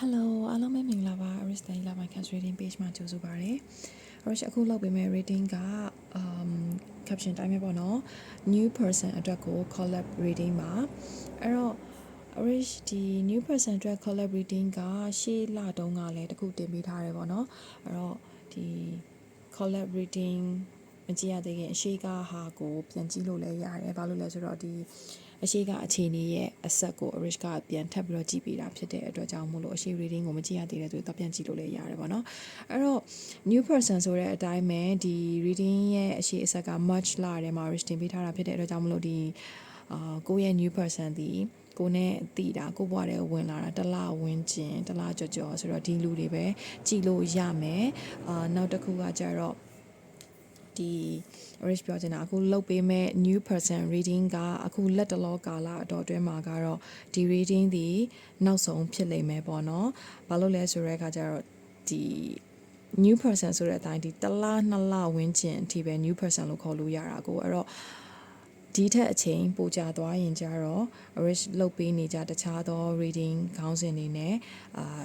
Hello အားလုံးပဲမင်္ဂလာပါ Aris Day Love My Cast Reading Page မှာကြိုဆိုပါရစေ။ Aris အခုလုပ်ပေးမယ့် reading က um caption တိုင်းပဲပေါ့နော် new person အတွက်ကို collab reading ပါအဲ့တော့ Aris ဒီ new person အတွက် collab reading ကရှေ့လတုန်းကလည်းတစ်ခုတင်ပေးထားတယ်ပေါ့နော်အဲ့တော့ဒီ collab reading မကြည့်ရသေးခင်အရှိကဟာကိုပြန်ကြည့်လို့လည်းရတယ်ဘာလို့လဲဆိုတော့ဒီအရှိကအခြေအနေရဲ့အဆက်ကို Rich ကပြန်ထပ်ပြီးတော့ကြည့်ပေးတာဖြစ်တဲ့အတွက်ကြောင့်မို့လို့အရှိ reading ကိုမကြည့်ရသေးတဲ့သူတော့ပြန်ကြည့်လို့လည်းရတယ်ပေါ့နော်အဲ့တော့ new person ဆိုတဲ့အတိုင်းပဲဒီ reading ရဲ့အရှိအဆက်က much လာတယ်မှာ Rich တင်ပေးထားတာဖြစ်တဲ့အတွက်ကြောင့်မို့လို့ဒီအာကိုယ့်ရဲ့ new person ဒီကိုနဲ့တည်တာကိုဘွားတဲ့ဝင်လာတာတစ်လဝင်းကျင်တစ်လကြော်ကြော်ဆိုတော့ဒီလူတွေပဲကြည်လို့ရမယ်အာနောက်တစ်ခုကကြတော့ ဒီ Rich ပြောချင်တာအခုလုတ်ပေးမဲ့ new person reading ကအခုလက်တလောကာလအတော်အတွင်းမှာကတော့ဒီ reading ဒီနောက်ဆုံးဖြစ်လိမ့်မယ်ပေါ့နော်။ဘာလို့လဲဆိုရဲအခါကျတော့ဒီ new person ဆိုတဲ့အတိုင်းဒီတစ်လနှစ်လဝန်းကျင်အထိပဲ new person လို့ခေါ်လို့ရတာကိုအဲ့တော့ဒီထက်အချိန်ပိုကြသွားရင်ကြတော့ rich လုတ်ပေးနေကြတခြားသော reading ခေါင်းစဉ်တွေနဲ့အာ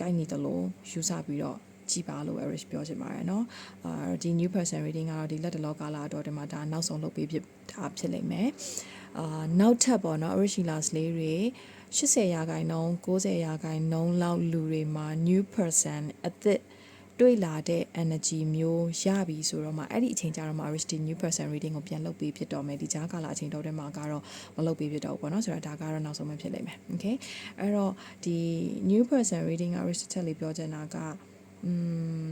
ကိုက်နေတယ်လို့ယူဆပြီးတော့ ကြည်ပါလို့ Eric ပြောချင်ပါတယ်เนาะအာဒီ new person reading ကတော့ဒီလက်တလောကာလအတော်ဒီမှာဒါနောက်ဆုံးလုပ်ပေးဖြစ်ဒါဖြစ်လိမ့်မယ်အာနောက်ထပ်ပေါ့เนาะ original လေးတွေ80ရာခိုင်နှုန်း90ရာခိုင်နှုန်းလောက်လူတွေမှာ new person အသစ်တွေ့လာတဲ့ energy မျိုးရပြီဆိုတော့မှအဲ့ဒီအချိန်ကျတော့မှ rich new person reading ကိုပြန်လုပ်ပေးဖြစ်တော့မယ်ဒီကြားကာလအချိန်တော့တဲ့မှာကတော့မလုပ်ပေးဖြစ်တော့ဘူးပေါ့နော်ဆိုတော့ဒါကတော့နောက်ဆုံးမှဖြစ်လိမ့်မယ် okay အဲ့တော့ဒီ new person reading က rich ချက်လေးပြောချင်တာက อื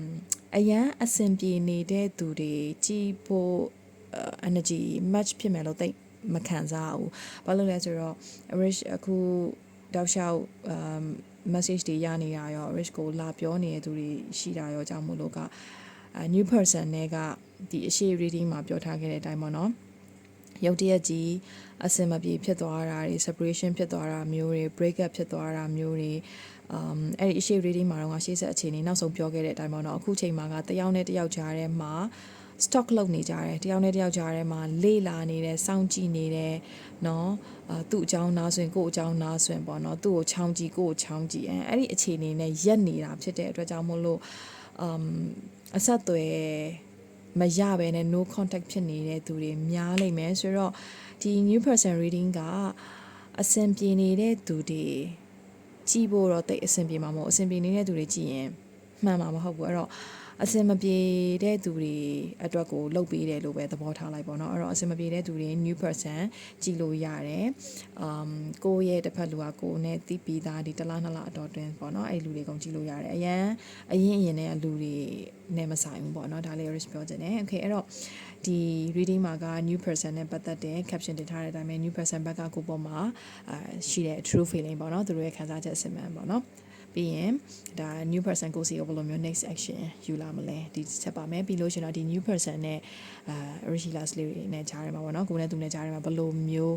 มအရန်အဆင်ပြေနေတဲ့သူတွေကြည်ဖို့ energy match ဖြစ်မယ်လို့သိမခံစားဘူးဘာလို့လဲဆိုတော့ rich အခုတောက်လျှောက် um message တွေရနေတာရော rich ကိုလာပြောနေတဲ့သူတွေရှိတာရောကြောင့်မို့လို့က new person တွေကဒီအရှိ reading မှာပြောထားခဲ့တဲ့အတိုင်းပေါ့နော်ရုတ်တရက်ကြီးအစင်မပြေဖြစ်သွားတာတွေ separation ဖြစ်သွားတာမျိုးတွေ break up ဖြစ်သွားတာမျိုးတွေ um အဲ့ဒီအရှိ reading မှာတော့ရှေ့ဆက်အခြေအနေနောက်ဆုံးပြောခဲ့တဲ့အတိုင်းပေါ့နော်အခုချိန်မှာကတယောက်နဲ့တယောက်ကြားထဲမှာ stock လုပ်နေကြတယ်တယောက်နဲ့တယောက်ကြားထဲမှာလေ့လာနေတယ်စောင့်ကြည့်နေတယ်เนาะအာသူ့အကြောင်းနားဆွင်ကို့အကြောင်းနားဆွင်ပေါ့เนาะသူ့ကိုချောင်းကြည့်ကို့ကိုချောင်းကြည့်အဲအဲ့ဒီအခြေအနေနဲ့ရက်နေတာဖြစ်တဲ့အတွက်ကြောင့်မို့လို့ um အဆက်အသွယ်မရဘဲနဲ့ no contact ဖြစ်နေတဲ့သူတွေများလိမ့်မယ်ဆိုတော့ဒီ new person reading ကအဆင်ပြေနေတဲ့သူတွေ ကြည့်ဖို့တော့တိတ်အဆင်ပြေမှာမဟုတ်အဆင်ပြေနေတဲ့သူတွေကြည့်ရင်မှန်မှာမဟုတ်ဘူးအဲ့တော့အစင်မပြေတဲ့သူတွေအတွက်ကိုလုပ်ပေးတယ်လို့ပဲသဘောထားလိုက်ပေါ့နော်အဲ့တော့အစင်မပြေတဲ့သူတွေ new person ကြည့်လို့ရတယ် um ကိုယ့်ရဲ့တစ်ဖက်လူကကိုယ်နဲ့တီးပြီးသားဒီတစ်လားနှစ်လားအတော်တွင်းပေါ့နော်အဲ့လူတွေကုန်ကြည့်လို့ရတယ်အရန်အရင်အရင်နဲ့လူတွေနဲ့မဆိုင်ဘူးပေါ့နော်ဒါလေး risk ပြောချင်တယ် okay အဲ့တော့ ဒီ reading မှာက new person နဲ့ပတ်သက်တဲ့ caption တင်ထားတဲ့အတိုင်းပဲ new person ဘက်ကကိုပေါ်မှာအာရှိတဲ့ true feeling ပေါ့နော်သူတို့ရဲ့ခံစားချက်အစစ်မှန်ပေါ့နော်ပြီးရင်ဒါ new person ကိုစီကိုဘယ်လိုမျိုး next action ယူလာမလဲဒီချက်ပါမယ်ပြီးလို့ရှင်တော့ဒီ new person နဲ့အာ original လေးတွေနဲ့ကြားရမှာပေါ့နော်ကိုနဲ့သူနဲ့ကြားရမှာဘယ်လိုမျိုး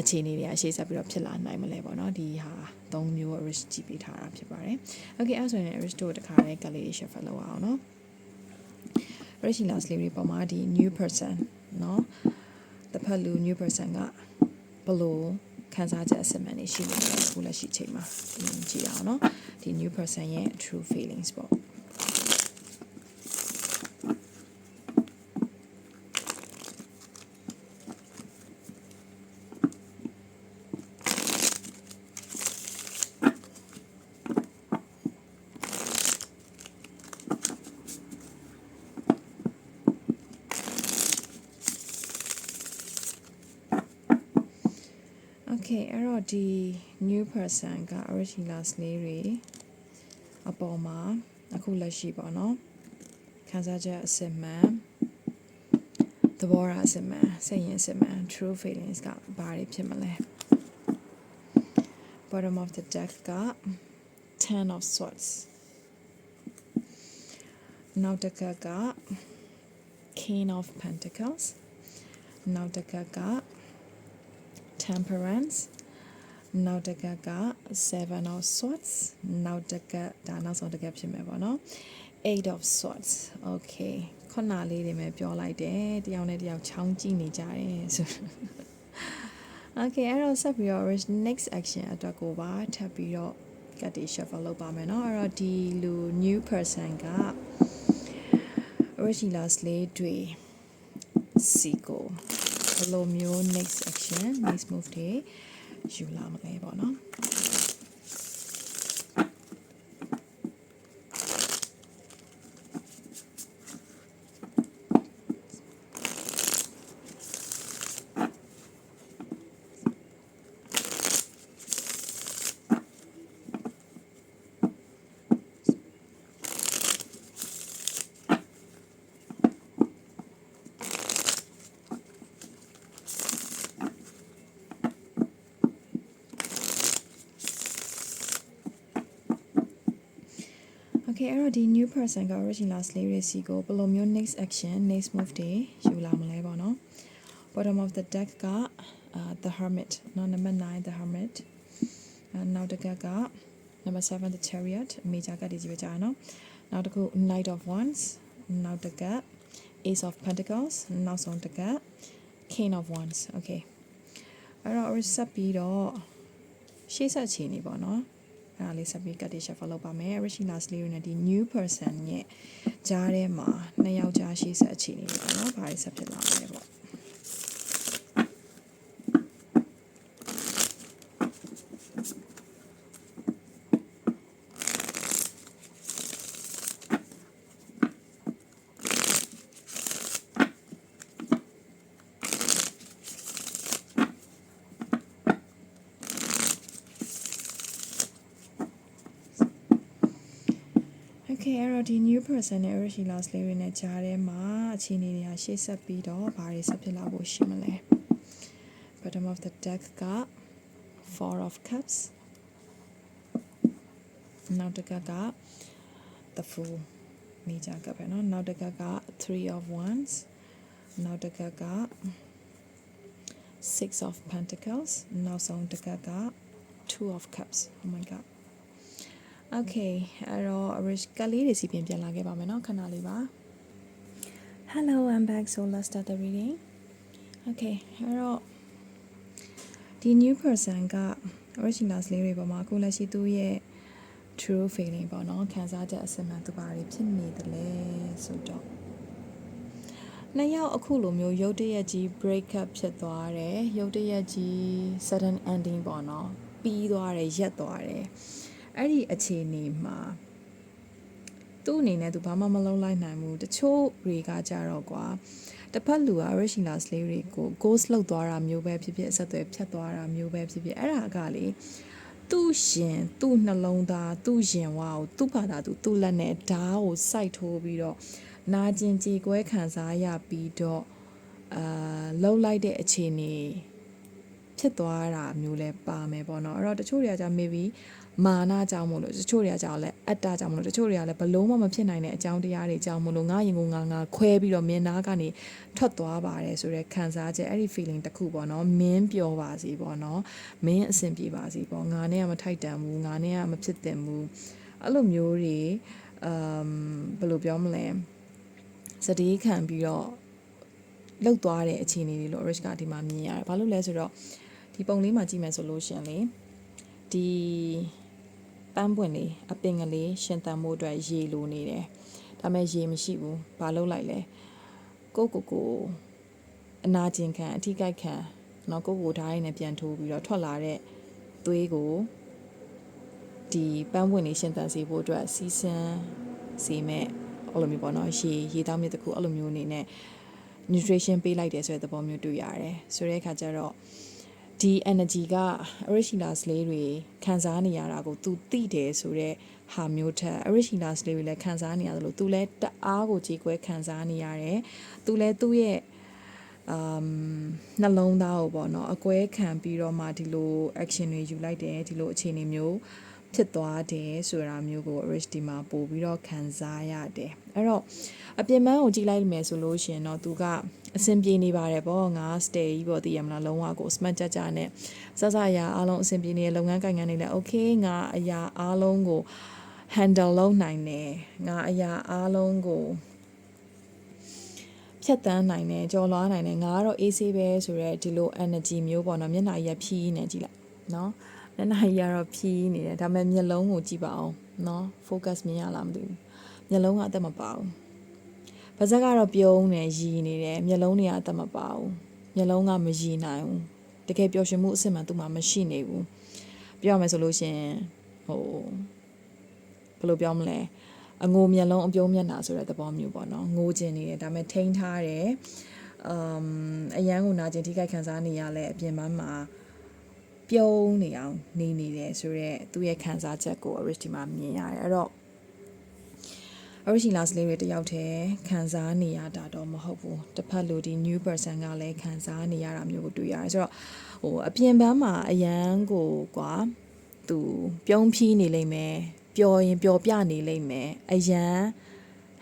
အခြေအနေတွေအရှိဆက်ပြီးတော့ဖြစ်လာနိုင်မလဲပေါ့နော်ဒီဟာ၃မျိုး risk ကြည့်ပေးထားတာဖြစ်ပါတယ်။ Okay အဲ့ဆိုရင် risk တို့တခါလေးကလေး shuffle လုပ်အောင်နော်။ original လေးတွေပေါ်မှာဒီ new person နော်တစ်ဖက်လူ new person ကဘယ်လိုခံစားချက်အစစ်မှန်နေရှိနေတယ်အခုလက်ရှိချိန်မှာကြည့်အောင်နော်ဒီ new person ရဲ့ true feelings ပေါ့ Okay အဲ့တော့ဒီ new person က original လေးတွေအပေါ်မှာအခုလက်ရှိပေါ့နော်ခံစားချက်အစစ်မှန်သဘောထားအစစ်မှန်စိတ်ရင်းအစစ်မှန် true feelings ကဘာတွေဖြစ်မလဲ bottom of the deck က ten of swords နောက်တစ်ခါက king of pentacles နောက်တစ်ခါက temperance နောက်တစ်ခါက seven of swords နောက်တစ်ခါဒါနောက်ဆုံးတစ်ခါဖြစ်မယ်ပေါ့နော် eight of swords okay ခုနလေးတွေပဲပြောလိုက်တယ်တယောက်နဲ့တယောက်ချောင်းကြည့်နေကြတယ်ဆို Okay အဲ့တော့ဆက်ပြီးတော့ next action အတွက်ကိုပါထပ်ပြီးတော့ ကတ်တီ shuffle လုပ်ပါမယ်เนาะအဲ့တော့ဒီလူ new person က original slate တွေစီကို ဘယ်လိုမျိုး next action next move တွေယူလာမလဲပေါ့เ Okay အဲ့တော့ဒီ new person က original slave တွေစီကိုဘယ်လိုမျိုး next action next move တွေယူလာမလဲပေါ့နော် bottom of the deck က uh, the hermit နော် number 9 the hermit အဲနောက်တစ်ကက number 7 the chariot အမေဂျာကတ်တွေကြီးပဲကြာရနော်နောက်တစ်ခု knight of wands နောက်တစ်က ace of pentacles နောက်ဆုံးတစ်က king of wands okay အဲ့တော့ဆက်ပြီးတော့ရှေ့ဆက်ချီနေပေါ့နော် အဲ့ဒါလေးဆက်ပြီးကတ်တီ shuffle လုပ်ပါမယ် Rishina Slayer နဲ့ဒီ new person ရဲ့ကြားထဲမှာနှစ်ယောက်ကြားရှေ့ဆက်ချီနေပြီပေါ့နော်ဘာတွေဆက်ဖြစ်လာမလဲပေါ့ person နဲ့ original slave တွေနဲ့ကြားထဲမှာအခြေအနေတွေကရှေ့ဆက်ပြီးတော့ဘာတွေဆက်ဖြစ်လာဖို့ရှိမလဲ bottom of the deck က four of cups နောက်တစ်ခါက the fool မိကြကပဲเนาะနောက်တစ်ခါက three of wands နောက်တစ်ခါက six of pentacles နောက်ဆုံးတစ်ခါက two of cups oh my god Okay အဲ့တော့ Rich ကလေးတွေစီပြင်ပြန်လာခဲ့ပါမယ်เนาะခဏလေးပါ Hello I'm back so let's start the reading Okay အဲ့တော့ဒီ new person က original လေးတွေပေါ်မှာအခုလက်ရှိသူ့ရဲ့ true feeling ပေါ့နော်ခံစားချက်အစစ်မှန်သူဘာတွေဖြစ်နေတယ်လဲဆိုတော့နှစ်ယောက်အခုလိုမျိုးရုတ်တရက်ကြီး break up ဖြစ်သွားတယ်ရုတ်တရက်ကြီး sudden ending ပေါ့နော်ပြီးသွားတယ်ရက်သွားတယ် အဲ့ဒီအခြေအနေမှာသူ့အနေနဲ့သူဘာမှမလုပ်လိုက်နိုင်ဘူးတချို့တွေကကြတော့ကွာတစ်ဖက်လူက original slave တွေကို ghost လောက်သွားတာမျိုးပဲဖြစ်ဖြစ်အဆက်အသွယ်ဖြတ်သွားတာမျိုးပဲဖြစ်ဖြစ်အဲ့ဒါကလေသူ့ရှင်သူ့နှလုံးသားသူ့ရင်ဝါကိုသူ့ဘာသာသူသူ့လက်နဲ့ဓာတ်ကိုစိုက်ထိုးပြီးတော့နာကျင်ကြေကွဲခံစားရပြီးတော့အာလှုပ်လိုက်တဲ့အခြေအနေဖြစ်သွားတာမျိုးလဲပါမယ်ပေါ့နော်အဲ့တော့တချို့တွေကじゃ maybe မာနကြောင့်မို့လို့တချို့တွေကကြောင့်လဲအတ္တကြောင့်မို့လို့တချို့တွေကလည်းဘလုံးမမဖြစ်နိုင်တဲ့အကြောင်းတရားတွေကြောင့်မို့လို့ငါရင်ကိုငါငါခွဲပြီးတော့မြင်နာကနေထွက်သွားပါတယ်ဆိုတော့ခံစားချက်အဲ့ဒီ feeling တစ်ခုပေါ့နော်မင်းပျော်ပါစေပေါ့နော်မင်းအဆင်ပြေပါစေပေါ့ငါနဲ့ကမထိုက်တန်ဘူးငါနဲ့ကမဖြစ်တင်ဘူးအဲ့လိုမျိုးတွေအမ်ဘယ်လိုပြောမလဲစတေးခံပြီးတော့လှုပ်သွားတဲ့အခြေအနေတွေလို့ Rich ကဒီမှာမြင်ရတယ်ဘာလို့လဲဆိုတော့ဒီပုံလေးမှာကြည့်မယ်ဆိုလို့ရှင်လေဒီ ပန်းပွင့်လေးအပင်ကလေးရှင်သန်မှုအတွက်ရေလိုနေတယ်ဒါပေမဲ့ရေမရှိဘူးဘာလို့လိုက်လဲကိုကိုကိုအနာကျင်ခံအထိကိုက်ခံနော်ကိုကိုဓာတ်ရည်နဲ့ပြန်ထိုးပြီးတော့ထွက်လာတဲ့သွေးကိုဒီပန်းပွင့်လေးရှင်သန်စေဖို့အတွက်စီးစမ်းစေမဲ့အဲ့လိုမျိုးပေါ့နော်ရေရေတောင်းမြစ်တစ်ခုအဲ့လိုမျိုးအနေနဲ့ nutrition ပေးလိုက်တယ်ဆိုတဲ့သဘောမျိုးတွေ့ရတယ်ဆိုတဲ့အခါကျတော့ ဒီ energy က original slave တွေခံစားနေရတာကို तू သိတယ်ဆိုတော့ဟာမျိုးထက် original slave တွေလည်းခံစားနေရတယ်လို့ तू လည်းတအားကိုကြေကွဲခံစားနေရတယ် तू လည်းသူ့ရဲ့ um နှလုံးသားကိုပေါ့နော်အကွဲခံပြီးတော့မှဒီလို action တွေယူလိုက်တယ်ဒီလိုအခြေအနေမျိုး ဖြစ်သွားတယ်ဆိုတာမျိုးကို rich ဒီမှာပို့ပြီးတော့ခံစားရတယ်အဲ့တော့အပြင်ပန်းကိုကြည့်လိုက်မယ်ဆိုလို့ရှိရင်တော့သူကအဆင်ပြေနေပါတယ်ပေါ့ငါ stay ကြီးပေါ့တည်ရမလားလုံးဝကို smart ကြကြနဲ့စစအရာအားလုံးအဆင်ပြေနေလုပ်ငန်းကိုင်ငန်းနေလဲ okay ငါအရာအားလုံးကို handle လုပ်နိုင်တယ်ငါအရာအားလုံးကိုဖြတ်တန်းနိုင်တယ်ကြော်လွားနိုင်တယ်ငါကတော့ AC ပဲဆိုရဲဒီလို energy မျိုးပေါ့နော်မျက်နှာကြီးဖြီးနေကြည့်လိုက်နော် နှစ်နာရီကတော့ဖြီးနေတယ်ဒါပေမဲ့မျက်လုံးကိုကြည့်ပါအောင်เนาะ focus မြင်ရလားမသိဘူးမျက်လုံးကအသက်မပါဘူးပါးစပ်ကတော့ပြုံးနေရည်နေတယ်မျက်လုံးတွေကအသက်မပါဘူးမျက်လုံးကမရည်နိုင်ဘူးတကယ်ပျော်ရွှင်မှုအစစ်မှန်သူ့မှာမရှိနေဘူးပြောရမယ်ဆိုလို့ရှရင်ဟိုဘယ်လိုပြောမလဲအငိုမျက်လုံးအပြုံးမျက်နှာဆိုတဲ့သဘောမျိုးပေါ့နော်ငိုကျင်နေတယ်ဒါပေမဲ့ထိန်းထားတယ်အမ်အရန်ကိုနာကျင်ထိခိုက်ခံစားနေရလဲအပြင်ပန်းမှာ ပြုံးနေအောင်နေနေတယ်ဆိုတော့သူ့ရဲ့ခံစားချက်ကို Rich ဒီမှာမြင်ရတယ်အဲ့တော့ original လေးတွေတယောက်တည်းခံစားနေရတာတော့မဟုတ်ဘူးတစ်ဖက်လူဒီ new person ကလည်းခံစားနေရတာမျိုးကိုတွေ့ရတယ်ဆိုတော့ဟိုအပြင်ပန်းမှာအရန်ကိုကွာသူပြုံးဖြီးနေလိမ့်မယ်ပျော်ရင်ပျော်ပြနေလိမ့်မယ်အရန်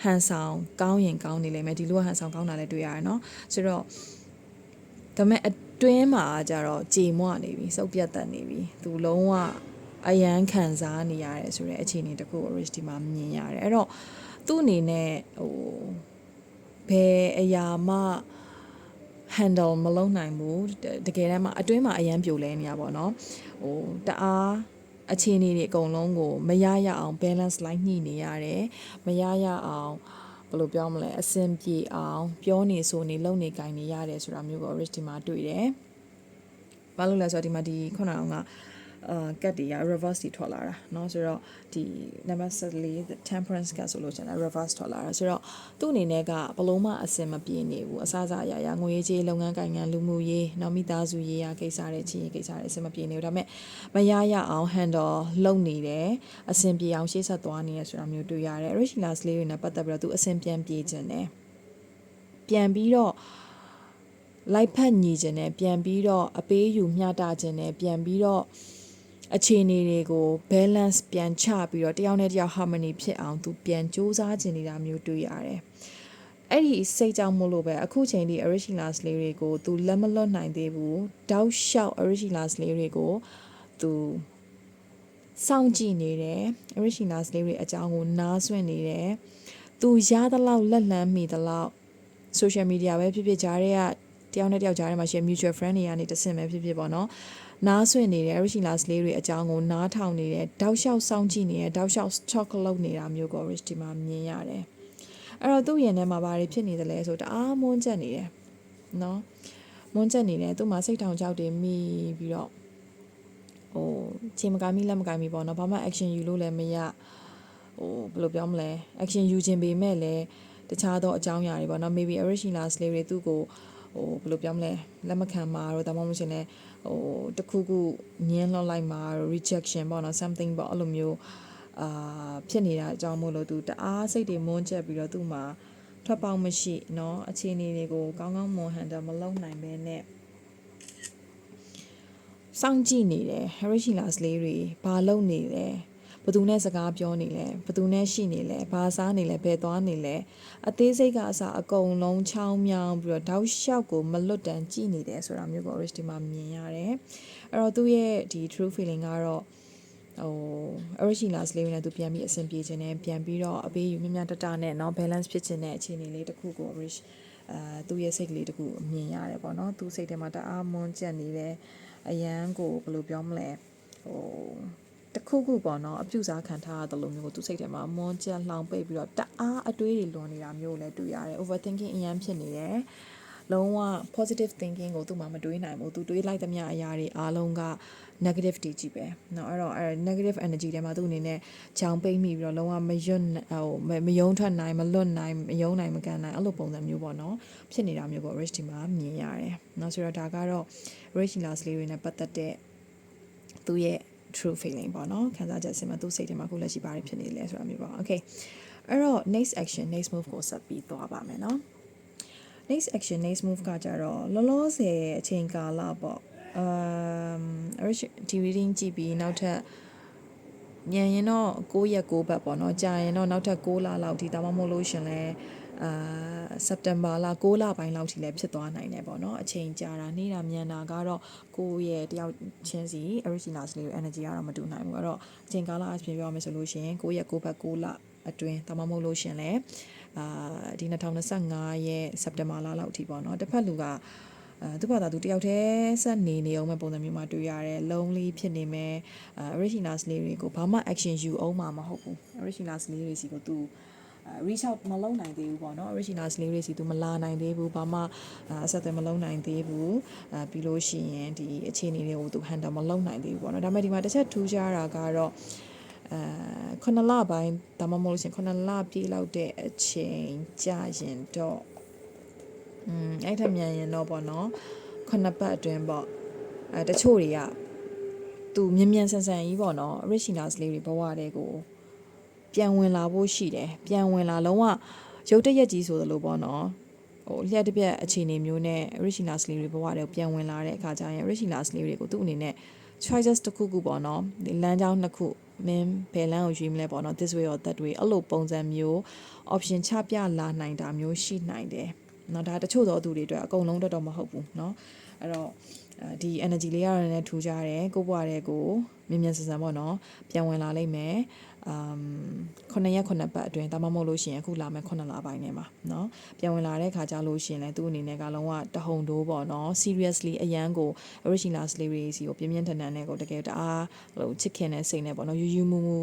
ဟန်ဆောင်ကောင်းရင်ကောင်းနေလိမ့်မယ်ဒီလိုကဟန်ဆောင်ကောင်းတာလည်းတွေ့ရတယ်เนาะဆိုတော့ဒါပေမဲ့အ တွင်းမှာကြတော့ကြေမွနေပြီစုပ်ပြတ်တတ်နေပြီသူလုံးဝအရန်ခံစားနေရတယ်ဆိုတဲ့အခြေအနေတစ်ခုကို Rich ဒီမှာမြင်ရတယ်အဲ့တော့သူ့အနေနဲ့ဟိုဘယ်အရာမှ handle မလုပ်နိုင်ဘူးတကယ်တမ်းမှာအတွင်းမှာအရန်ပြိုလဲနေရပါတော့ဟိုတအားအခြေအနေတွေအကုန်လုံးကိုမရရအောင် balance လိုက်ညှိနေရတယ်မရရအောင် ဘယ်လိုပြောမလဲအဆင်ပြေအောင်ပြောနေဆိုနေလုပ်နေကြင်နေရတယ်ဆိုတာမျိုးကို Rich ဒီမှာတွေ့တယ်။ဘာလို့လဲဆိုတော့ဒီမှာဒီခုနအောင်က အာကတ်တွေက reverse တွေထွက်လာတာเนาะဆိုတော့ဒီ number 14 temperance ကဆိုလို့ကျန်တာ reverse ထွက်လာတာဆိုတော့သူ့အနေနဲ့ကဘလုံးမအစင်မပြေနေဘူးအစားအစာအရာရာငွေကြေးလုပ်ငန်းကိုင်ငံလူမှုရေးနောက်မိသားစုရေးရာကိစ္စတွေချင်းရေးကိစ္စတွေအစင်မပြေနေဘူးဒါပေမဲ့မရရအောင် handle လုပ်နေတယ်အစင်ပြေအောင်ရှေ့ဆက်သွားနေရဆိုတာမျိုးတွေ့ရတယ် rich last လေးတွေနဲ့ပတ်သက်ပြီးတော့သူအစင်ပြန်ပြေခြင်းတယ်ပြန်ပြီးတော့လိုက်ဖက်ညီခြင်းနဲ့ပြန်ပြီးတော့အပေးယူမျှတခြင်းနဲ့ပြန်ပြီးတော့ အခြေအနေတွေကို balance ပြန်ချပြီးတော့တယောက်နဲ့တယောက် harmony ဖြစ်အောင်သူပြန်စူးစမ်းခြင်းနေတာမျိုးတွေ့ရတယ်။အဲ့ဒီစိတ်ကြောင့်မို့လို့ပဲအခုချိန်ဒီ originals လေးတွေကိုသူလက်မလွတ်နိုင်သေးဘူး။တောက်လျှောက် originals လေးတွေကိုသူစောင့်ကြည့်နေတယ်။ originals လေးတွေအကြောင်းကိုနားဆွင့်နေတယ်။သူရသလောက်လက်လန်းမိသလောက် social media ပဲဖြစ်ဖြစ်ကြားတဲ့ကတယောက်နဲ့တယောက်ကြားထဲမှာရှိ mutual friend တွေကနေတဆင့်ပဲဖြစ်ဖြစ်ပေါ့နော် နားဆွင့်နေတဲ့ rich las လေးတွေအကြောင်းကိုနားထောင်နေတဲ့တောက်လျှောက်စောင့်ကြည့်နေတဲ့တောက်လျှောက် stock လုပ်နေတာမျိုးကို rich ဒီမှာမြင်ရတယ်အဲ့တော့သူ့ရင်ထဲမှာဘာတွေဖြစ်နေသလဲဆိုတအားမွန်းချက်နေတယ်နော်မွန်းချက်နေတယ်သူ့မှာစိတ်ထောင်ချောက်တွေမိပြီးတော့ဟိုချိန်မကိုင်းမိလက်မကိုင်းမိပေါ့နော်ဘာမှ action ယူလို့လည်းမရဟိုဘယ်လိုပြောမလဲ action ယူခြင်းပေမဲ့လည်းတခြားသောအကြောင်းအရာတွေပေါ့နော် maybe original slave တွေသူ့ကို ဟိုဘယ်လိုပြောမလဲလက်မခံမှာတော့ဒါမှမဟုတ်ရှင်လဲဟိုတခုခုညင်းလွှတ်လိုက်မှာ rejection ပေါ့နော် something ပေါ့အဲ့လိုမျိုးအာဖြစ်နေတာအကြောင်းမို့လို့သူတအားစိတ်တွေမွန်းချက်ပြီးတော့သူ့မှာထွက်ပေါက်မရှိเนาะအခြေအနေတွေကိုကောင်းကောင်းမွန်ဟန်တာမလုပ်နိုင်ဘဲနဲ့စောင့်ကြည့်နေတယ် Heritage လေးတွေဘာလုပ်နေလဲ ဘသူနဲ့စကားပြောနေလဲဘသူနဲ့ရှိနေလဲဘာစားနေလဲဘယ်သွားနေလဲအသေးစိတ်ကအစအကုန်လုံးချောင်းမြောင်းပြီးတော့တောက်လျှောက်ကိုမလွတ်တမ်းကြည့်နေတယ်ဆိုတာမျိုးကို Rich ဒီမှာမြင်ရတယ်အဲ့တော့သူ့ရဲ့ဒီ true feeling ကတော့ဟို original လေးနဲ့သူပြန်ပြီးအဆင်ပြေခြင်းနဲ့ပြန်ပြီးတော့အပေးယူမြမြတတနဲ့เนาะ balance ဖြစ်ခြင်းနဲ့အခြေအနေလေးတစ်ခုကို Rich အာသူ့ရဲ့စိတ်ကလေးတစ်ခုမြင်ရတယ်ပေါ့နော်သူ့စိတ်ထဲမှာတအားမွန်းကျက်နေတယ်အရန်ကိုဘယ်လိုပြောမလဲဟို တခုခုပေါ့နော်အပြုစားခံထားရတယ်လို့မျိုးကိုသူစိတ်ထဲမှာမွန်းကျက်လှောင်ပိတ်ပြီးတော့တအားအတွေးတွေလွန်နေတာမျိုးကိုလည်းတွေ့ရတယ် overthinking အရန်ဖြစ်နေတယ်လုံးဝ positive thinking ကိုသူ့မှာမတွေးနိုင်ဘူးသူတွေးလိုက်သမျှအရာတွေအားလုံးက negative တွေကြီးပဲเนาะအဲ့တော့အဲ့ negative energy ထဲမှာသူ့အနေနဲ့ချောင်ပိတ်မိပြီးတော့လုံးဝမယွတ်ဟိုမယုံထွက်နိုင်မလွတ်နိုင်မယုံနိုင်မကန်နိုင်အဲ့လိုပုံစံမျိုးပေါ့เนาะဖြစ်နေတာမျိုးကို rich ဒီမှာမြင်ရတယ်เนาะဆိုတော့ဒါကတော့ rich last လေးတွေနဲ့ပတ်သက်တဲ့သူ့ရဲ့ true feeling ပေါ့နော်ခံစားချက်စင်မှာသူ့စိတ်ထဲမှာခုလက်ရှိဘာတွေဖြစ်နေလဲဆိုတာမျိုးပေါ့ okay အဲ့တော့ next action next move ကိုဆက်ပြီးသွားပါမယ်နော် next action next move ကကြတော့လောလောဆယ်အချိန်ကာလပေါ့ um ဒီ reading ကြည့်ပြီးနောက်ထပ်ညံရင်တော့6ရက်6ဘတ်ပေါ့နော်ကြာရင်တော့နောက်ထပ်6လလောက်ထိဒါမှမဟုတ်လို့ရှင်လဲ အာစက်တင်ဘာလ6လပိုင်းလောက်ထိလည်းဖြစ်သွားနိုင်တယ်ပေါ့နော်အချိန်ကြာတာနေတာမြန်တာကတော့ကိုယ့်ရဲ့တယောက်ချင်းစီ original လေးကို energy ကတော့မတူနိုင်ဘူးအဲ့တော့အချိန်ကာလအပြင်ပြောမယ်ဆိုလို့ရှင်9ရက်6ဘတ်6လအတွင်းဒါမှမဟုတ်လို့ရှင်လဲအာဒီ2025ရဲ့စက်တင်ဘာလလောက်ထိပေါ့နော်တစ်ဖက်လူကဟအဲသူ့ဘာသာသူတယောက်တည်းဆက်နေနေအောင်မဲ့ပုံစံမျိုးမှာတွေ့ရတယ် lonely ဖြစ်နေမယ်အဲ original လေးတွေကိုဘာမှ action ယူအောင်မှာမဟုတ်ဘူး original လေးတွေစီကိုသူအဲ reach out မလုပ်နိုင်သေးဘူးပေါ့နော် original လေးတွေစီသူမလာနိုင်သေးဘူးဘာမှအဆက်အသွယ်မလုပ်နိုင်သေးဘူးအဲပြီးလို့ရှိရင်ဒီအခြေအနေတွေကိုသူ handle မလုပ်နိုင်သေးဘူးပေါ့နော်ဒါပေမဲ့ဒီမှာတစ်ချက်ထူးခြားတာကတော့အဲခုနလပိုင်းဒါမှမဟုတ်လို့ရှိရင်ခုနလပြည့်လောက်တဲ့အချိန်ကြာရင်တော့ อืมအဲ့ထက်မြန်ရင်တော့ပေါ့နော်ခုနှစ်ပတ်အတွင်းပေါ့အဲတချို့တွေကသူမြ мян ဆန်ဆန်ကြီးပေါ့နော် original လေးတွေဘဝတဲ့ကို ပြန်ဝင်လာဖို့ရှိတယ်ပြန်ဝင်လာလုံးဝရုတ်တရက်ကြီးဆိုသလိုပေါ့နော်ဟိုလျှက်တစ်ပြက်အခြေအနေမျိုးနဲ့ original လေးတွေဘဝတဲ့ကိုပြန်ဝင်လာတဲ့အခါကျရင် original လေးတွေကိုသူ့အနေနဲ့ choices တစ်ခုခုပေါ့နော်ဒီလမ်းကြောင်းနှစ်ခုမင်းဘယ်လမ်းကိုရွေးမလဲပေါ့နော် this way or that way အဲ့လိုပုံစံမျိုး option ချပြလာနိုင်တာမျိုးရှိနိုင်တယ်เนาะဒါတချို့သောသူတွေအတွက်အကုန်လုံးတော့တော့မဟုတ်ဘူးเนาะအဲ့တော့အဲဒီ energy လေးကတော့လည်းထူကြတယ်ကိုဘွားတဲ့ကိုမြင်မြန်ဆန်ဆန်ပေါ့နော်ပြန်ဝင်လာလိမ့်မယ် အမ်ခုနှစ်ရက်ခုနှစ်ပတ်အတွင်းဒါမှမဟုတ်လို့ရှိရင်အခုလာမယ်ခုနှစ်လပိုင်းထဲမှာเนาะပြန်ဝင်လာတဲ့ခါကျလို့ရှိရင်လည်းသူ့အနေနဲ့ကလုံးဝတဟုန်တိုးပေါ့နော် seriously အရန်ကို original slavery စီကိုပြင်းပြင်းထန်ထန်နဲ့ကိုတကယ်တအားဟိုချစ်ခင်တဲ့စိတ်နဲ့ပေါ့နော်ယူယူမူမူ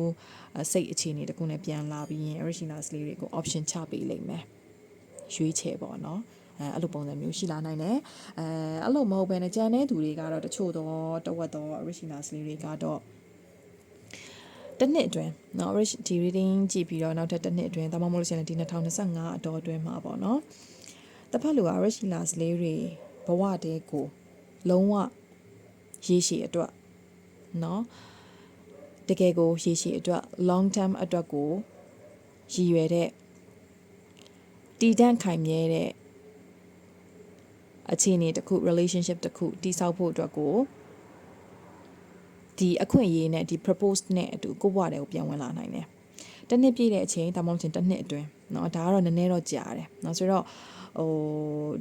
စိတ်အခြေအနေတခုနဲ့ပြန်လာပြီးရင် original slavery ကို option ချပေးလိမ့်မယ် ရွေးချယ်ပေါ့နော်အဲအဲ့လိုပုံစံမျိုးရှိလာနိုင်တယ်အဲအဲ့လိုမဟုတ်ဘဲနဲ့ကြံတဲ့သူတွေကတော့တချို့တော့တဝက်တော့ original လေးတွေကတော့ တစ်နှစ်အတွင်းเนาะ original ဒီ reading ကြည့်ပြီးတော့နောက်ထပ်တစ်နှစ်အတွင်းဒါမှမဟုတ်လို့ရှိရင်ဒီ2025အတော်အတွင်းမှာပေါ့နော်တစ်ဖက်လူက original လေးတွေဘဝတည်းကိုလုံးဝရေရှည်အတွက်เนาะတကယ်ကိုရေရှည်အတွက် long term အတွက်ကိုရည်ရွယ်တဲ့တည်တံ့ခိုင်မြဲတဲ့အခြေအနေတစ်ခု relationship တစ်ခုတည်ဆောက်ဖို့အတွက်ကို ဒီအခွင့်အရေးနဲ့ဒီ propose နဲ့အတူကိုယ့်ဘဝတွေကိုပြန်ဝင်လာနိုင်တယ်။တစ်နှစ်ပြည့်တဲ့အချိန်ဒါမှမဟုတ်ချင်းတစ်နှစ်အတွင်းเนาะဒါကတော့နည်းနည်းတော့ကြာတယ်เนาะဆိုတော့ဟို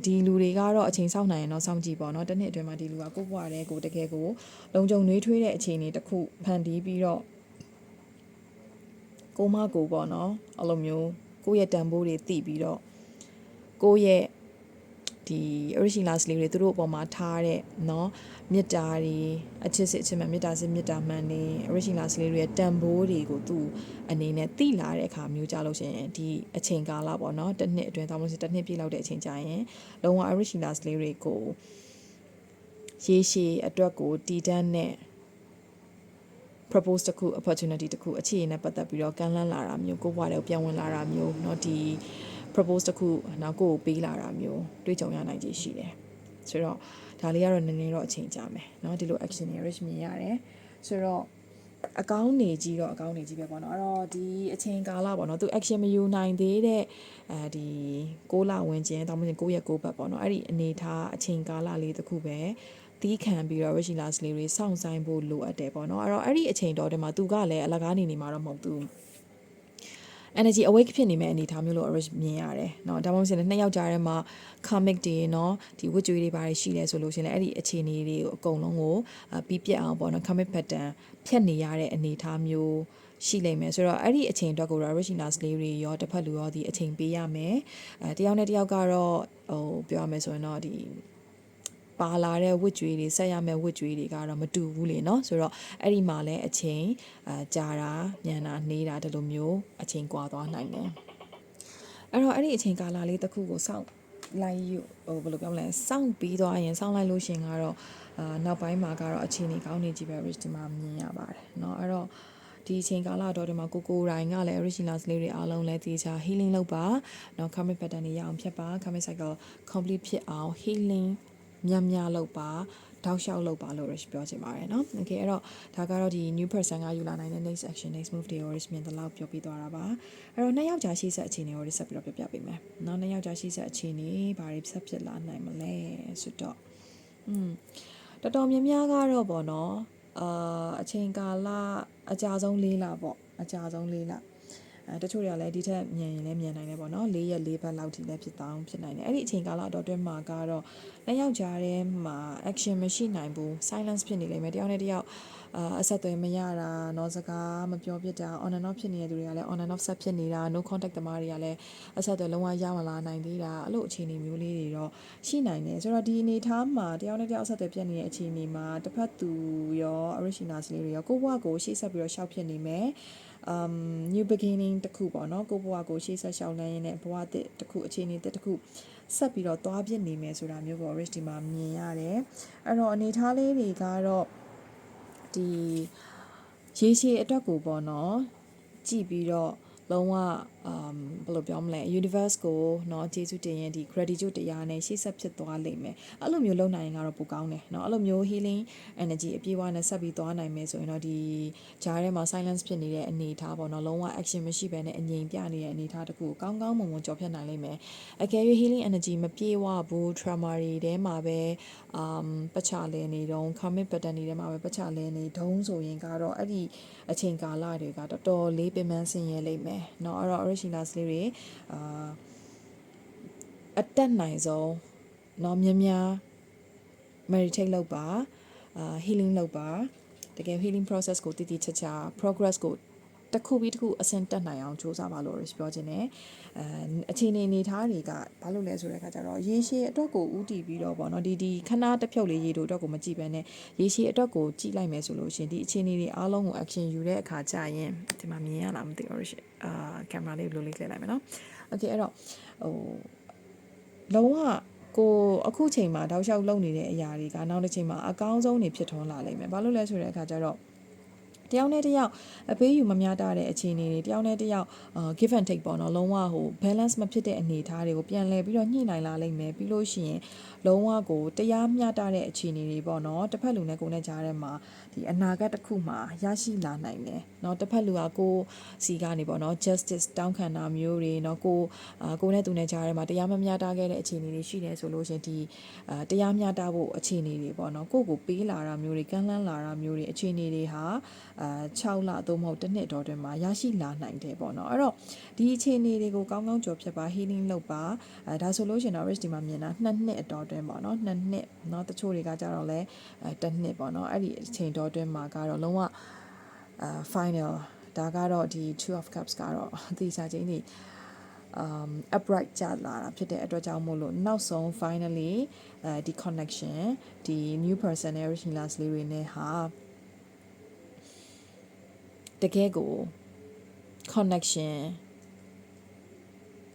ဒီလူတွေကတော့အချိန်စောင့်နိုင်ရင်တော့စောင့်ကြည့်ပေါ့เนาะတစ်နှစ်အတွင်းမှာဒီလူကကိုယ့်ဘဝတွေကိုတကယ်ကိုလုံခြုံနှွေးထွေးတဲ့အခြေအနေတစ်ခုဖန်တီးပြီးတော့ကိုမကိုပေါ့เนาะအဲ့လိုမျိုးကိုယ့်ရဲ့တန်ဖိုးတွေသိပြီးတော့ကိုယ့်ရဲ့ ဒီ original လေးတွေသူတို့အပေါ်မှာထားတဲ့เนาะမေတ္တာတွေအချစ်စစ်အချစ်မှန်မေတ္တာစစ်မေတ္တာမှန်တွေ original လေးတွေရဲ့တန်ဖိုးတွေကိုသူအနေနဲ့သိလာတဲ့အခါမျိုးကြလို့ရှိရင်ဒီအချိန်ကာလပေါ့เนาะတစ်နှစ်အတွင်းတောင်းလို့ရှိရင်တစ်နှစ်ပြည့်လောက်တဲ့အချိန်ကြာရင်လုံးဝ original လေးတွေကိုရေရှည်အတွက်ကိုတည်တန်းတဲ့ propose တခု opportunity တခုအခြေအနေနဲ့ပတ်သက်ပြီးတော့ကမ်းလှမ်းလာတာမျိုးကိုယ့်ဘဝတွေကိုပြန်ဝင်လာတာမျိုးเนาะဒီ propose တခုနောက်ကိုကိုပေးလာတာမျိုးတွေးကြုံရနိုင်ခြေရှိတယ်ဆိုတော့ဒါလေးကတော့နည်းနည်းတော့အချိန်ကြာမယ်เนาะဒီလို action တွေ rich မြင်ရတယ်ဆိုတော့အကောင်းနေကြီးတော့အကောင်းနေကြီးပဲပေါ့နော်အဲ့တော့ဒီအချိန်ကာလပေါ့နော်သူ action မယူနိုင်သေးတဲ့အဲဒီ6လဝင်ခြင်းတောင်းမချင်း9ရက်9ပတ်ပေါ့နော်အဲ့ဒီအနေထားအချိန်ကာလလေးတစ်ခုပဲတီးခံပြီးတော့ original လေးတွေစောင့်ဆိုင်ဖို့လိုအပ်တယ်ပေါ့နော်အဲ့တော့အဲ့ဒီအချိန်တော်တည်းမှာသူကလည်းအလကားနေနေမှာတော့မဟုတ်ဘူး energy awake ဖြစ်နေမဲ့အနေအထားမျိုးလို့ arrange မြင်ရတယ်เนาะဒါမှမဟုတ်ရင်နှစ်ယောက်ကြားထဲမှာ comic တွေเนาะဒီဝတ်ကြွေးတွေပါတယ်ရှိလဲဆိုလို့ရှင်လဲအဲ့ဒီအခြေအနေတွေကိုအကုန်လုံးကိုပြီးပြတ်အောင်ပေါ့เนาะ comic pattern ဖြတ်နေရတဲ့အနေအထားမျိုးရှိလိမ့်မယ်ဆိုတော့အဲ့ဒီအချိန်အတွက်ကို original လေးတွေရောတစ်ဖက်လူရောဒီအချိန်ပေးရမယ်အဲတယောက်နဲ့တယောက်ကတော့ဟိုပြောရမယ်ဆိုရင်တော့ဒီ ပါလာတဲ့ဝတ်ကြွေးတွေဆက်ရမယ့်ဝတ်ကြွေးတွေကတော့မတူဘူးလေเนาะဆိုတော့အဲ့ဒီမှာလည်းအချိန်အာကြာတာညံတာနှေးတာဒီလိုမျိုးအချိန်ကွာသွားနိုင်တယ်အဲ့တော့အဲ့ဒီအချိန်ကာလလေးတစ်ခုကိုစောင့်လိုက်ယူဟိုဘယ်လိုပြောမလဲစောင့်ပြီးသွားရင်စောင့်လိုက်လို့ရှင်ကတော့အာနောက်ပိုင်းမှာကတော့အချိန်ကြီးကောင်းနေကြည့်ပဲ rich ဒီမှာမြင်ရပါတယ်เนาะအဲ့တော့ဒီအချိန်ကာလတော့ဒီမှာကိုကိုတိုင်းကလည်း original လေးတွေအားလုံးလည်းတေချာ healing လုပ်ပါเนาะ karmic pattern တွေရအောင်ဖြတ်ပါ karmic cycle complete ဖြစ်အောင် healing များများလုပ်ပါတောက်လျှောက်လုပ်ပါလို့ Rich ပြောချင်ပါတယ်เนาะ Okay အဲ့တော့ဒါကတော့ဒီ new person ကယူလာနိုင်တဲ့ next action next move တွေကို Rich မြင်တဲ့လောက်ပြောပြသွားတာပါအဲ့တော့နှစ်ယောက်ကြာရှိဆက်အခြေအနေကို Rich ဆက်ပြီးတော့ပြပြပေးမယ်เนาะနှစ်ယောက်ကြာရှိဆက်အခြေအနေဘာတွေဆက်ဖြစ်လာနိုင်မလဲဆိုတော့อืมတော်တော်များများကတော့ပေါ့နော်အာအချိန်ကာလအကြာဆုံး၄လပေါ့အကြာဆုံး၄လ အဲတချို့တွေကလည်းဒီထက်မြန်ရင်လည်းမြန်နိုင်တယ်ပေါ့နော်၄ရက်၄ဘတ်လောက်ထိလည်းဖြစ်တောင်းဖြစ်နိုင်တယ်အဲ့ဒီအချိန်ကာလအတော်တွင်းမှာကတော့လက်ယောက်ျားထဲမှာ action မရှိနိုင်ဘူး silence ဖြစ်နေလိမ့်မယ်တယောက်နဲ့တယောက်အဆက်အသွယ်မရတာနော်စကားမပြောဖြစ်တာ on and off ဖြစ်နေတဲ့သူတွေကလည်း on and off ဆက်ဖြစ်နေတာ no contact တမားတွေကလည်းအဆက်အသွယ်လုံးဝရမလာနိုင်သေးတာအဲ့လိုအခြေအနေမျိုးလေးတွေတော့ရှိနိုင်တယ်ဆိုတော့ဒီအနေထားမှာတယောက်နဲ့တယောက်အဆက်အသွယ်ပြတ်နေတဲ့အခြေအနေမှာတစ်ဖက်သူရော original လေးတွေရောကိုယ့်ဘဝကိုရှေ့ဆက်ပြီးတော့ရှောက်ဖြစ်နေမယ် um new beginning တစ်ခုပေါ့နော်ကိုယ့်ဘဝကိုရှေ့ဆက်ရှောက်လန်းရင်းနဲ့ဘဝတစ်တစ်ခုအခြေအနေတစ်တစ်ခုဆက်ပြီးတော့သွားပြစ်နေမယ်ဆိုတာမျိုးပေါ့ rich ဒီမှာမြင်ရတယ်အဲ့တော့အနေထားလေးတွေကတော့ဒီရေရှည်အတွက်ကိုပေါ့နော် ကြည့်ပြီးတော့လုံးဝ um ဘယ်လိုပြောမလဲ universe ကိုเนาะကျေးဇူးတင်ရင်ဒီ gratitude တရားနဲ့ရှေ့ဆက်ဖြစ်သွားလိမ့်မယ်အဲ့လိုမျိုးလုပ်နိုင်ရင်ကတော့ပိုကောင်းတယ်เนาะအဲ့လိုမျိုး healing energy အပြည့်အဝနဲ့ဆက်ပြီးသွားနိုင်မယ်ဆိုရင်တော့ဒီဂျားထဲမှာ silence ဖြစ်နေတဲ့အနေအထားပေါ့เนาะလုံးဝ action မရှိဘဲနဲ့အငြိမ်ပြနေတဲ့အနေအထားတခုကိုကောင်းကောင်းမွန်မွန်ကြော်ဖြတ်နိုင်လိမ့်မယ်အကယ်၍ healing energy မပြေဝဘူး trauma တွေထဲမှာပဲ um ပတ်ချလဲနေတော့ commit pattern တွေထဲမှာပဲပတ်ချလဲနေတုံးဆိုရင်ကတော့အဲ့ဒီအချိန်ကာလတွေကတော်တော်လေးပင်ပန်းဆင်ရဲလိမ့်မယ်เนาะအဲ့တော့ originals လေးတွေအာအတက်နိုင်ဆုံးเนาะများများ meditate လုပ်ပါအာ healing လုပ်ပါတကယ် healing process ကိုတည်တည်ချာချာ progress ကို တစ်ခုပြီးတစ်ခုအဆင့်တက်နိုင်အောင်စူးစမ်းပါလို့ပြောချင်တယ်အဲအခြေအနေအနေထားတွေကဘာလို့လဲဆိုတဲ့အခါကျတော့ရေရှည်အတွက်ကိုဥတည်ပြီးတော့ဗောနော်ဒီဒီခဏတစ်ဖြုတ်လေးရေတို့အတွက်ကိုမကြည့်ဘဲနဲ့ရေရှည်အတွက်ကိုကြည့်လိုက်မယ်ဆိုလို့ရှင်ဒီအခြေအနေတွေအားလုံးကို action ယူတဲ့အခါကျရင်ဒီမှာမြင်ရလားမသိဘူးရှင်အာကင်မရာလေးလိုလေးခက်လိုက်မယ်နော် okay အဲ့တော့ဟိုလုံးဝကိုအခုချိန်မှာတောက်လျှောက်လုပ်နေတဲ့အရာတွေကနောက်တစ်ချိန်မှာအကောင်းဆုံးနေဖြစ်ထွန်းလာလိမ့်မယ်ဘာလို့လဲဆိုတဲ့အခါကျတော့ တယောက်နဲ့တယောက်အပေးယူမမျှတတဲ့အခြေအနေတွေတယောက်နဲ့တယောက်အာ give and take ပေါ့နော်လုံးဝဟို balance မဖြစ်တဲ့အနေအထားတွေကိုပြန်လည်ပြီးတော့ညှိနိုင်လာလိမ့်မယ်ပြီးလို့ရှိရင်လုံးဝကိုတရားမျှတတဲ့အခြေအနေတွေပေါ့နော်တစ်ဖက်လူနဲ့ကိုယ်နဲ့ကြားထဲမှာဒီအနာဂတ်တစ်ခုမှာရရှိလာနိုင်တယ်เนาะတစ်ဖက်လူကကိုစီကနေပေါ့နော် justice တောင်းခံတာမျိုးတွေเนาะကိုအာကိုနဲ့သူနဲ့ကြားထဲမှာတရားမမျှတခဲ့တဲ့အခြေအနေတွေရှိတယ်ဆိုလို့ရှင်ဒီအာတရားမျှတဖို့အခြေအနေတွေပေါ့နော်ကိုကိုပေးလာတာမျိုးတွေကမ်းလှမ်းလာတာမျိုးတွေအခြေအနေတွေဟာ အာ6လသို့မဟုတ်တစ်နှစ်တော်တွင်မှာရရှိလာနိုင်တယ်ပေါ့နော်အဲ့တော့ဒီအခြေအနေတွေကိုကောင်းကောင်းကြော်ဖြတ်ပါ healing လုပ်ပါအဲဒါဆိုလို့ရှင်တော့ rich ဒီမှာမြင်တာ2နှစ်အတော်တွင်ပေါ့နော်2နှစ်เนาะတချို့တွေကကြတော့လဲအဲတစ်နှစ်ပေါ့နော်အဲ့ဒီအချိန်တော်တွင်မှာကတော့လုံးဝအာ final ဒါကတော့ဒီ two of cups ကတော့အသေးချာချင်းနေ um upright ကြလာတာဖြစ်တဲ့အတွက်ကြောင့်မို့လို့နောက်ဆုံး finally အဲဒီ connection ဒီ new person နဲ့ original လေးတွေနဲ့ဟာ တကယ်ကို connection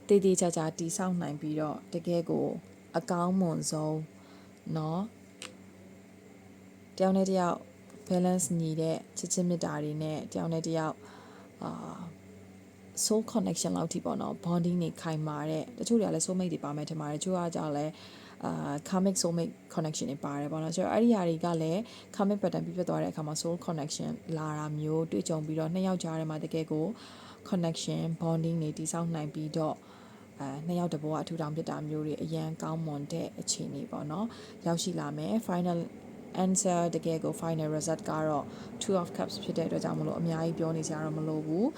တည်တည်ချာချာတည်ဆောက်နိုင်ပြီးတော့တကယ်ကိုအကောင်းမွန်ဆုံးเนาะတယောက်နဲ့တယောက် balance ညီတဲ့ချစ်ချင်းမေတ္တာတွေနဲ့တယောက်နဲ့တယောက်အာ soul connection လောက်ထိပေါ့နော် bonding တွေခိုင်မာတဲ့တချို့တွေကလည်း soul mate တွေပါမယ်ထင်ပါတယ်တချို့ကကြောင့်လည်း အာ karmic soul mate connection တွေပါတယ်ပေါ့နော်ဆိုတော့အဲ့ဒီဟာတွေကလည်း karmic pattern ပြည့်ပြတ်သွားတဲ့အခါမှာ soul connection လာတာမျိုးတွေ့ကြုံပြီးတော့နှစ်ယောက်ကြားထဲမှာတကယ်ကို connection bonding တွေတည်ဆောက်နိုင်ပြီးတော့အဲနှစ်ယောက်တဘောအထူထောင်ပြတာမျိုးတွေအရန်ကောင်းမွန်တဲ့အခြေအနေပေါ့နော်ရောက်ရှိလာမယ် final answer တကယ်ကို final result ကတော့ two of cups ဖြစ်တဲ့အတွက်ကြောင့်မလို့အများကြီးပြောနေကြတော့မလို့ဘူး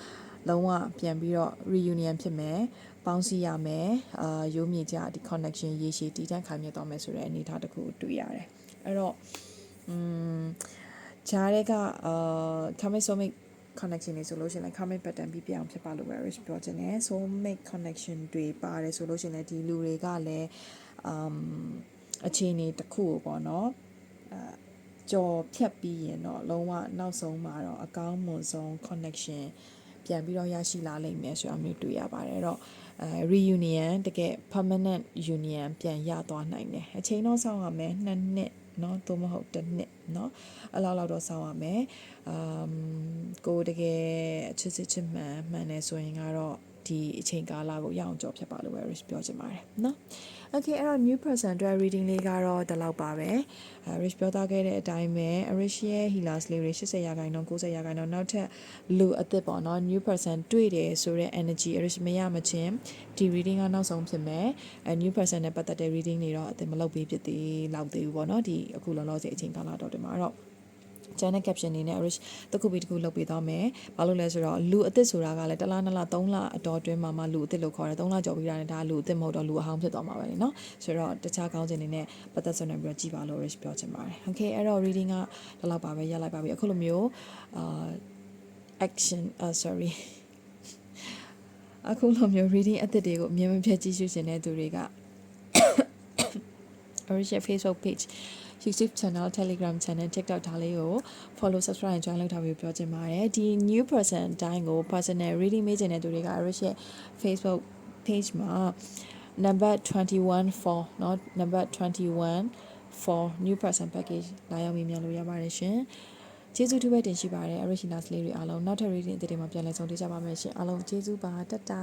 လုံးဝပြန်ပြီးတော့ reunion ဖြစ်မယ် ပေါင်းစည်းရမယ်အာရိုးမြေကြဒီ connection ရေရှည်တည်တံ့ခိုင်မြဲသွားမယ်ဆိုတဲ့အနေအထားတစ်ခုကိုတွေ့ရတယ်အဲ့တော့อืมဂျားတဲ့ကအာ comic somic connection တွေဆိုလို့ရှိရင်လည်း comic pattern ပြီးပြအောင်ဖြစ်ပါလို့ပဲ rich ပြောချင်တယ် so make connection တွေပါတယ်ဆိုလို့ရှိရင်လည်းဒီလူတွေကလည်း um အခြေအနေတစ်ခုကိုပေါ့နော်အဲကြော်ဖြတ်ပြီးရင်တော့လုံးဝနောက်ဆုံးမှာတော့အကောင်းမွန်ဆုံး connection ပြန်ပြီးတော့ရရှိလာလိမ့်မယ်ဆိုတာမျိုးတွေ့ရပါတယ်အဲ့တော့အဲ reunion တကယ် permanent union ပြန်ရသွားနိုင်တယ်အချိန်တော့စောင့်ရမယ်နှစ်နှစ်เนาะသို့မဟုတ်တစ်နှစ်เนาะအလောက်လောက်တော့စောင့်ရမယ်အမ်ကိုတကယ်ချစ်စစ်ချစ်မှန်မှန်နေဆိုရင်ကတော့ဒီအချိန်ကာလကိုရအောင်ကြော်ဖြတ်ပါလို့ပဲ risk ပြောချင်ပါတယ်เนาะ Okay အဲ့တော့ new person အတွက် reading လေးကတော့ဒီလောက်ပါပဲအဲ rich ပြောသားခဲ့တဲ့အတိုင်းပဲ rich ရဲ့ healers လေးတွေ80ရာခိုင်နှုန်း90ရာခိုင်နှုန်းနောက်ထပ်လူအသစ်ပေါ့နော် new person တွေ့တယ်ဆိုတဲ့ energy rich မရမချင်းဒီ reading ကနောက်ဆုံးဖြစ်မယ်အဲ new person နဲ့ပတ်သက်တဲ့ reading တွေတော့အသစ်မလုပ်ပေးဖြစ်သေးလောက်သေးဘူးပေါ့နော်ဒီအခုလောလောဆယ်အချိန်ကာလတော့ဒီမှာတော့ ကျန်တဲ့ caption နေနဲ့ Irish တစ်ခုပြီးတစ်ခုလုပ်ပေးသွားမယ်။ဘာလို့လဲဆိုတော့လူအစ်စ်ဆိုတာကလည်းတစ်လနှစ်လသုံးလအတော်အတွင်းမှာမှလူအစ်စ်လို့ခေါ်တယ်။သုံးလကျော်ပြီးတာနဲ့ဒါလူအစ်စ်မဟုတ်တော့လူအဟောင်းဖြစ်သွားမှာပဲလေနော်။ဆိုတော့တခြားကောင်းခြင်းတွေနဲ့ပတ်သက်ဆွနေပြီးတော့ကြည်ပါလို့ Irish ပြောချင်ပါတယ်။ Okay အဲ့တော့ reading ကဒီလောက်ပါပဲရလိုက်ပါပြီ။အခုလိုမျိုးအာ action uh sorry အခုလိုမျိုး reading အသစ်တွေကိုအမြဲမပြတ်ကြည့်ရှုနေတဲ့သူတွေက Original Facebook page YouTube channel Telegram channel TikTok ဒါလေးကို follow subscribe and join လုပ်ထားပြီးပြောချင်ပါတယ်ဒီ new person အတိုင်းကို personal reading မေးချင်တဲ့သူတွေက Original Facebook page မှာ number 21 for เนาะ number 21 for new person package လာရောက်မြင်မြန်လို့ရပါတယ်ရှင်ကျေးဇူးတူပဲတင်ရှိပါတယ် original လေးတွေအားလုံးနောက်ထပ် reading အသစ်တွေမှာပြန်လည်ဆုံတွေ့ကြပါမယ်ရှင်အားလုံးကျေးဇူးပါတတ်တာ